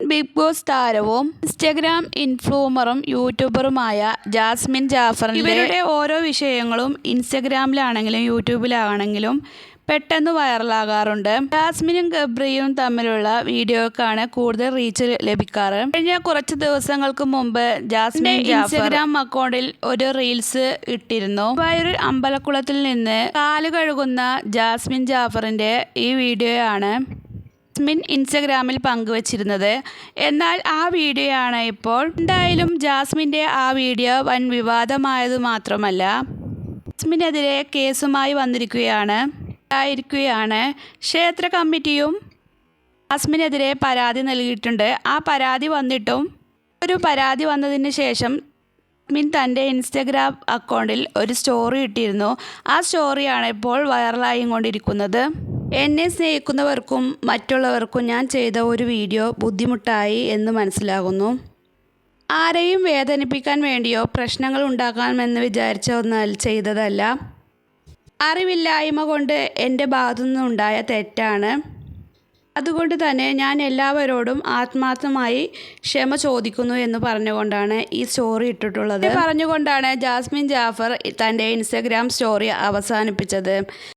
Big Boss താരവും Instagram ഇൻഫ്ലൂമറും യൂട്യൂബറുമായ ജാസ്മിൻ ജാഫറിന്റെ ഇവരുടെ ഓരോ വിഷയങ്ങളും ഇൻസ്റ്റഗ്രാമിലാണെങ്കിലും യൂട്യൂബിലാണെങ്കിലും പെട്ടെന്ന് വൈറലാകാറുണ്ട്. ജാസ്മിനും ഗബ്രിയും തമ്മിലുള്ള വീഡിയോക്കാണ് കൂടുതൽ റീച്ച് ലഭിക്കാറ്. കഴിഞ്ഞ കുറച്ച് ദിവസങ്ങൾക്ക് മുമ്പ് ജാസ്മിൻ ഇൻസ്റ്റഗ്രാം അക്കൗണ്ടിൽ ഒരു റീൽസ് ഇട്ടിരുന്നു. ഒരു അമ്പലക്കുളത്തിൽ നിന്ന് കാൽ കഴുകുന്ന ജാസ്മിൻ ജാഫറിന്റെ ഈ വീഡിയോയാണ്. ജാസ്മിൻ ഇൻസ്റ്റഗ്രാമിൽ പങ്കുവച്ചിരുന്നത്. എന്നാൽ ആ വീഡിയോ ആണ് ഇപ്പോൾ. എന്തായാലും ജാസ്മിന്റെ ആ വീഡിയോ വൻ വിവാദമായത് മാത്രമല്ല ജാസ്മിനെതിരെ കേസുമായി വന്നിരിക്കുകയാണ് ആയിരിക്കുകയാണ് ക്ഷേത്ര കമ്മിറ്റിയും ജാസ്മിനെതിരെ പരാതി നൽകിയിട്ടുണ്ട്. ആ പരാതി വന്നിട്ടും ഒരു പരാതി വന്നതിന് ശേഷം മിൻ തന്റെ ഇൻസ്റ്റഗ്രാം അക്കൗണ്ടിൽ ഒരു സ്റ്റോറി ഇട്ടിരുന്നു. ആ സ്റ്റോറിയാണ് ഇപ്പോൾ വൈറലായി കൊണ്ടിരിക്കുന്നത് എന്നെ സ്നേഹിക്കുന്നവർക്കും മറ്റുള്ളവർക്കും ഞാൻ ചെയ്ത ഒരു വീഡിയോ ബുദ്ധിമുട്ടായി എന്ന് മനസ്സിലാകുന്നു. ആരെയും വേദനിപ്പിക്കാൻ വേണ്ടിയോ പ്രശ്നങ്ങൾ ഉണ്ടാക്കാമെന്ന് വിചാരിച്ച ഒന്നാൽ ചെയ്തതല്ല. അറിവില്ലായ്മ കൊണ്ട് എന്റെ ഭാഗത്തുനിന്നുണ്ടായ തെറ്റാണ്. അതുകൊണ്ട് തന്നെ ഞാൻ എല്ലാവരോടും ആത്മാർത്ഥമായി ക്ഷമ ചോദിക്കുന്നു എന്ന് പറഞ്ഞുകൊണ്ടാണ് ഈ സ്റ്റോറി ഇട്ടിട്ടുള്ളത്. പറഞ്ഞുകൊണ്ടാണ് ജാസ്മിൻ ജാഫർ തന്റെ ഇൻസ്റ്റഗ്രാം സ്റ്റോറി അവസാനിപ്പിച്ചത്.